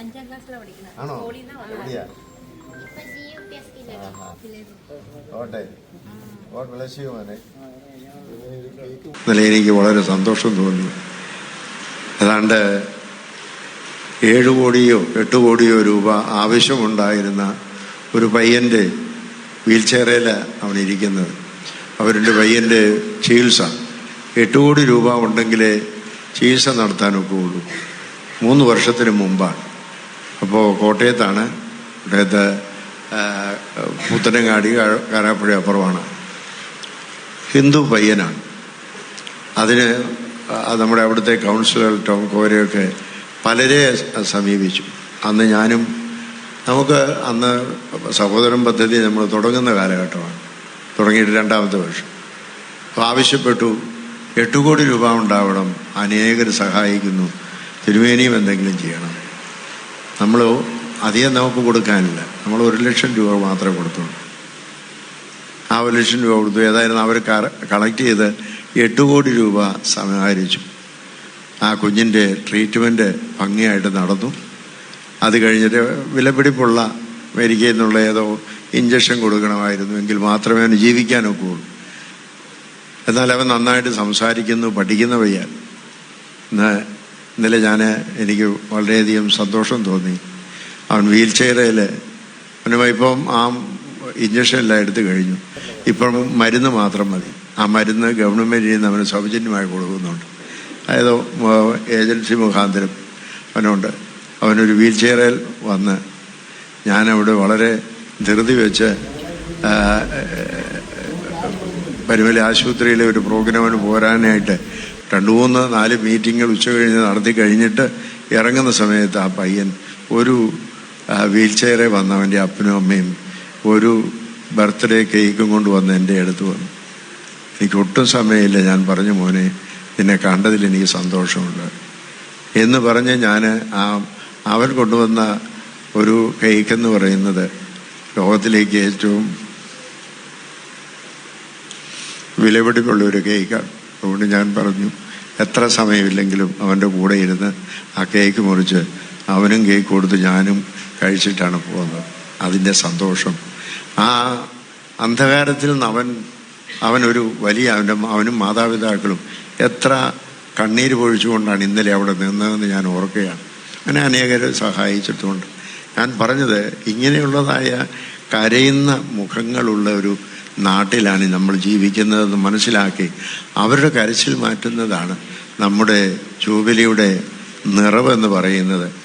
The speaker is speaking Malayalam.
അഞ്ചാം ക്ലാസ്സിലാണ് ആണോ. എവിടെയാ ഇന്നലെ എനിക്ക് വളരെ സന്തോഷം തോന്നി. അതാണ്ട് ഏഴ് കോടിയോ എട്ട് കോടിയോ രൂപ ആവശ്യമുണ്ടായിരുന്ന ഒരു പയ്യന്റെ വീൽ ചെയറിൽ അവൻ ഇരിക്കുന്നത്. അവരുടെ പയ്യന്റെ ചികിത്സ. എട്ട് കോടി രൂപ ഉണ്ടെങ്കിലേ ചികിത്സ നടത്താനൊക്കെ ഉള്ളൂ. മൂന്ന് വർഷത്തിന് മുമ്പാണ്. അപ്പോൾ കോട്ടയത്താണ്. ഇവിടുത്തെ പൂത്തനങ്ങാടി കാരാപ്പുഴ അപ്പുറമാണ്. ഹിന്ദു പയ്യനാണ്. അതിന് നമ്മുടെ അവിടുത്തെ കൗൺസിലർ ടോം കോരയൊക്കെ പലരെ സമീപിച്ചു. അന്ന് ഞാനും നമുക്ക് അന്ന് സഹോദരൻ പദ്ധതി നമ്മൾ തുടങ്ങുന്ന കാലഘട്ടമാണ്. തുടങ്ങിയിട്ട് രണ്ടാമത്തെ വർഷം. അപ്പോൾ ആവശ്യപ്പെട്ടു എട്ട് കോടി രൂപ ഉണ്ടാവണം അനേകർ സഹായിക്കുന്നു. തിരുവേനിയും എന്തെങ്കിലും ചെയ്യണം. നമ്മൾ അധികം നമുക്ക് കൊടുക്കാനില്ല. നമ്മൾ ഒരു ലക്ഷം രൂപ മാത്രമേ കൊടുത്തുള്ളൂ. ആ ഒരു ലക്ഷം രൂപ കൊടുത്തു. ഏതായിരുന്നു അവർ കളക്ട് ചെയ്ത് എട്ട് കോടി രൂപ സമാഹരിച്ചു. ആ കുഞ്ഞിന്റെ ട്രീറ്റ്മെന്റ് ഭംഗിയായിട്ട് നടന്നു. അത് കഴിഞ്ഞിട്ട് വിലപിടിപ്പുള്ള അമേരിക്കയിൽ നിന്നുള്ള ഏതോ ഇഞ്ചക്ഷൻ കൊടുക്കണമായിരുന്നു. എങ്കിൽ മാത്രമേ അവന് ജീവിക്കാനൊക്കെ ഉള്ളൂ എന്നാൽ അവൻ നന്നായിട്ട് സംസാരിക്കുന്നു പഠിക്കുന്ന ഇന്ന് ഇന്നലെ ഞാൻ എനിക്ക് വളരെയധികം സന്തോഷം തോന്നി അവൻ വീൽ ചെയറിൽ അവനുമായിപ്പം ആ ഇഞ്ചക്ഷൻ എല്ലാം എടുത്ത് കഴിഞ്ഞു ഇപ്പം മരുന്ന് മാത്രം മതി ആ മരുന്ന് ഗവൺമെന്റിൽ നിന്ന് അവന് സൗജന്യമായി കൊടുക്കുന്നുണ്ട് അതായത് ഏജൻസി മുഖാന്തരം അവനുണ്ട് അവനൊരു വീൽ ചെയറിൽ വന്ന് ഞാനവിടെ വളരെ ധൃതി വെച്ച് ആ, പരുമല ആശുപത്രിയിലെ ഒരു പ്രോഗ്രാമിന് പോരാനായിട്ട് രണ്ട് മൂന്ന് നാല് മീറ്റിങ്ങുകൾ ഉച്ച കഴിഞ്ഞ് നടത്തി കഴിഞ്ഞിട്ട് ഇറങ്ങുന്ന സമയത്ത് ആ പയ്യൻ ഒരു വീൽ ചെയറെ വന്നവന്റെ അപ്പനും അമ്മയും ഒരു ബർത്ത്ഡേ കേക്കും കൊണ്ട് വന്ന് എന്റെ അടുത്ത് വന്നു. എനിക്ക് ഒട്ടും സമയമില്ല ഞാൻ പറഞ്ഞു മോനെ നിന്നെ കണ്ടതിൽ എനിക്ക് സന്തോഷമുണ്ട്. എന്ന് പറഞ്ഞ് ഞാൻ ആ അവൻ കൊണ്ടുവന്ന ഒരു കേക്ക് എന്ന് പറയുന്നത് ലോകത്തിലേക്ക് ഏറ്റവും വിലപിടിപ്പുള്ള ഒരു കേക്കാണ്. അതുകൊണ്ട് ഞാൻ പറഞ്ഞു എത്ര സമയമില്ലെങ്കിലും അവന്റെ കൂടെ ഇരുന്ന് ആ കേക്ക് മുറിച്ച് അവനും കേക്ക് കൊടുത്ത് ഞാനും കഴിച്ചിട്ടാണ് പോകുന്നത്. അതിന്റെ സന്തോഷം. ആ അന്ധകാരത്തിൽ നിന്ന് അവൻ അവനൊരു വലിയ അവന്റെ അവനും മാതാപിതാക്കളും എത്ര കണ്ണീര് പൊഴിച്ചുകൊണ്ടാണ് ഇന്നലെ അവിടെ നിന്നതെന്ന് ഞാൻ ഓർക്കുകയാണ്. അങ്ങനെ അനേകരെ സഹായിച്ചിട്ടുമുണ്ട് ഞാൻ പറഞ്ഞത് ഇങ്ങനെയുള്ളതായ കരയുന്ന മുഖങ്ങളുള്ള ഒരു നാട്ടിലാണ് നമ്മൾ ജീവിക്കുന്നതെന്ന് മനസ്സിലാക്കി അവരുടെ കരച്ചിൽ മാറ്റുന്നതാണ് നമ്മുടെ ജൂബിലിയുടെ നിറവെന്ന് പറയുന്നത്.